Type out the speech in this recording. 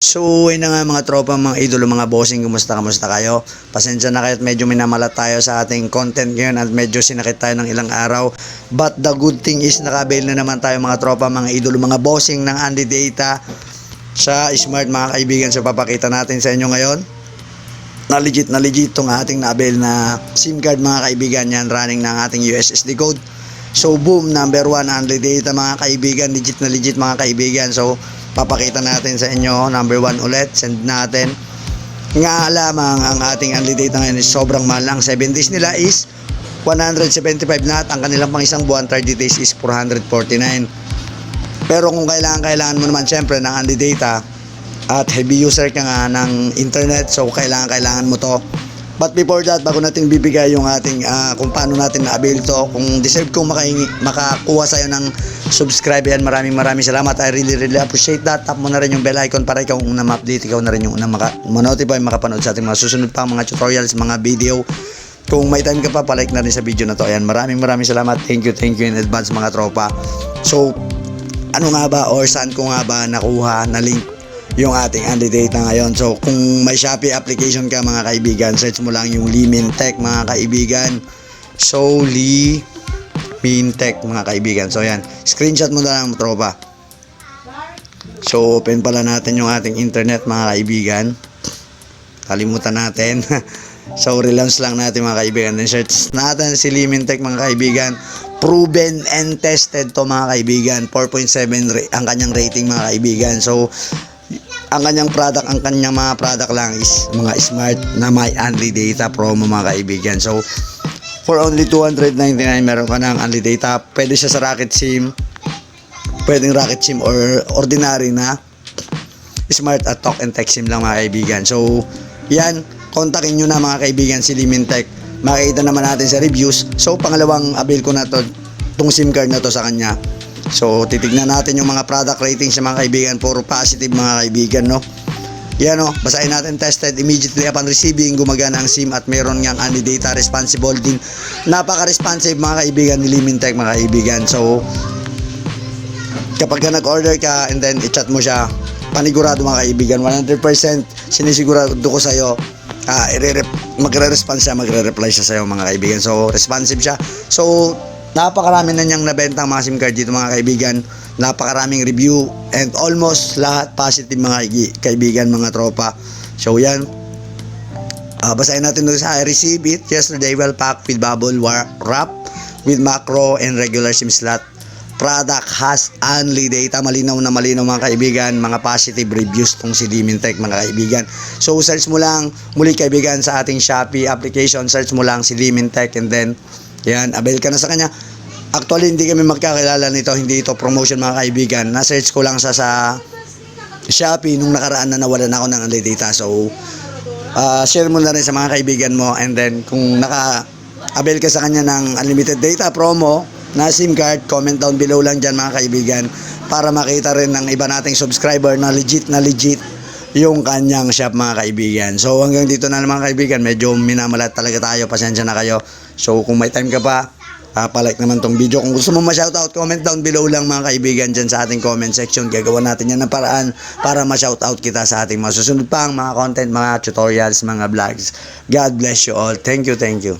So, yun na nga mga tropa, mga idolo, mga bossing, kumusta, kumusta kayo? Pasensya na kayo at medyo minamalat tayo sa ating content ngayon at medyo sinakit tayo ng ilang araw. But the good thing is, nakabail na naman tayo mga tropa, mga idolo, mga bossing ng Andy Data sa Smart mga kaibigan. So, papakita natin sa inyo ngayon na legit na legit tong ating na-avail na SIM card mga kaibigan yan running ng ating USSD code. So boom, number one, Andy Data mga kaibigan, legit na legit mga kaibigan. So papakita natin sa inyo, number one ulit, send natin. Nga lamang ang ating Andy Data ngayon is sobrang mahal lang. 7 days nila is 175 na at ang kanilang pang isang buwan 30 days is 449. Pero kung kailangan, kailangan mo naman syempre ng Andy Data at heavy user ka nga ng internet so kailangan, kailangan mo to. But before that, bago natin bibigay yung ating ah, kung paano natin na-avail to, kung deserve kong makahingi, makakuha sa'yo ng subscribe yan, maraming maraming salamat. I really really appreciate that. Tap mo na rin yung bell icon para ikaw ang unang ma-update, ikaw na rin yung unang maka- ma-notify, makapanood sa ating mga susunod pang mga tutorials, mga video. Kung may time ka pa, palike na rin sa video na to. Ayan, maraming maraming salamat. Thank you, thank you in advance mga tropa. So, ano nga ba or saan ko nga ba nakuha na link yung ating Andy Data ngayon. So, kung may Shopee application ka mga kaibigan, search mo lang yung Limin Tech mga kaibigan. So, Limin Tech mga kaibigan. So, yan. Screenshot mo na lang tropa. So, open pala natin yung ating internet mga kaibigan. Kalimutan natin. so, relaunch lang natin mga kaibigan. Then, search natin si Limin Tech mga kaibigan. Proven and tested to mga kaibigan. 4.7 ra- ang kanyang rating mga kaibigan. So, ang kanyang product, ang kanyang mga product lang is mga smart na may only data promo mga kaibigan. So, for only 299 meron ka ng only data. Pwede siya sa Rocket SIM. Pwedeng Rocket SIM or ordinary na smart at talk and text SIM lang mga kaibigan. So, yan, kontakin nyo na mga kaibigan si Limintech. Makikita naman natin sa reviews. So, pangalawang avail ko na to, tong SIM card na to sa kanya. So, titignan natin yung mga product ratings sa mga kaibigan. Puro positive mga kaibigan, no? Yan o, basahin natin tested immediately upon receiving gumagana ang SIM at meron ngang any data responsible din. Napaka-responsive mga kaibigan ni Limintech mga kaibigan. So, kapag ka nag-order ka and then i-chat mo siya, panigurado mga kaibigan, 100% sinisigurado ko sa'yo, uh, magre-response siya, magre-reply siya sa'yo mga kaibigan. So, responsive siya. So, napakarami na niyang nabenta mga SIM card dito mga kaibigan. Napakaraming review and almost lahat positive mga kaibigan, mga tropa. So, yan. Ah, basahin natin doon sa I received it yesterday well packed with bubble wrap with macro and regular SIM slot. Product has only data. Malinaw na malinaw mga kaibigan. Mga positive reviews tong si Limintech mga kaibigan. So search mo lang muli kaibigan sa ating Shopee application. Search mo lang si Limintech and then yan, avail ka na sa kanya. Actually, hindi kami magkakilala nito. Hindi ito promotion mga kaibigan. Na-search ko lang sa sa Shopee nung nakaraan na nawalan ako ng only data. So, ah, share mo na rin sa mga kaibigan mo and then kung naka avail ka sa kanya ng unlimited data promo na SIM card, comment down below lang dyan mga kaibigan para makita rin ng iba nating subscriber na legit na legit yung kanyang shop mga kaibigan. So hanggang dito na naman kaibigan, medyo minamalat talaga tayo, pasensya na kayo. So kung may time ka pa, uh, palike naman tong video. Kung gusto mo ma-shoutout, comment down below lang mga kaibigan dyan sa ating comment section. Gagawa natin yan ng paraan para ma-shoutout kita sa ating mga susunod pang mga content, mga tutorials, mga vlogs. God bless you all. Thank you, thank you.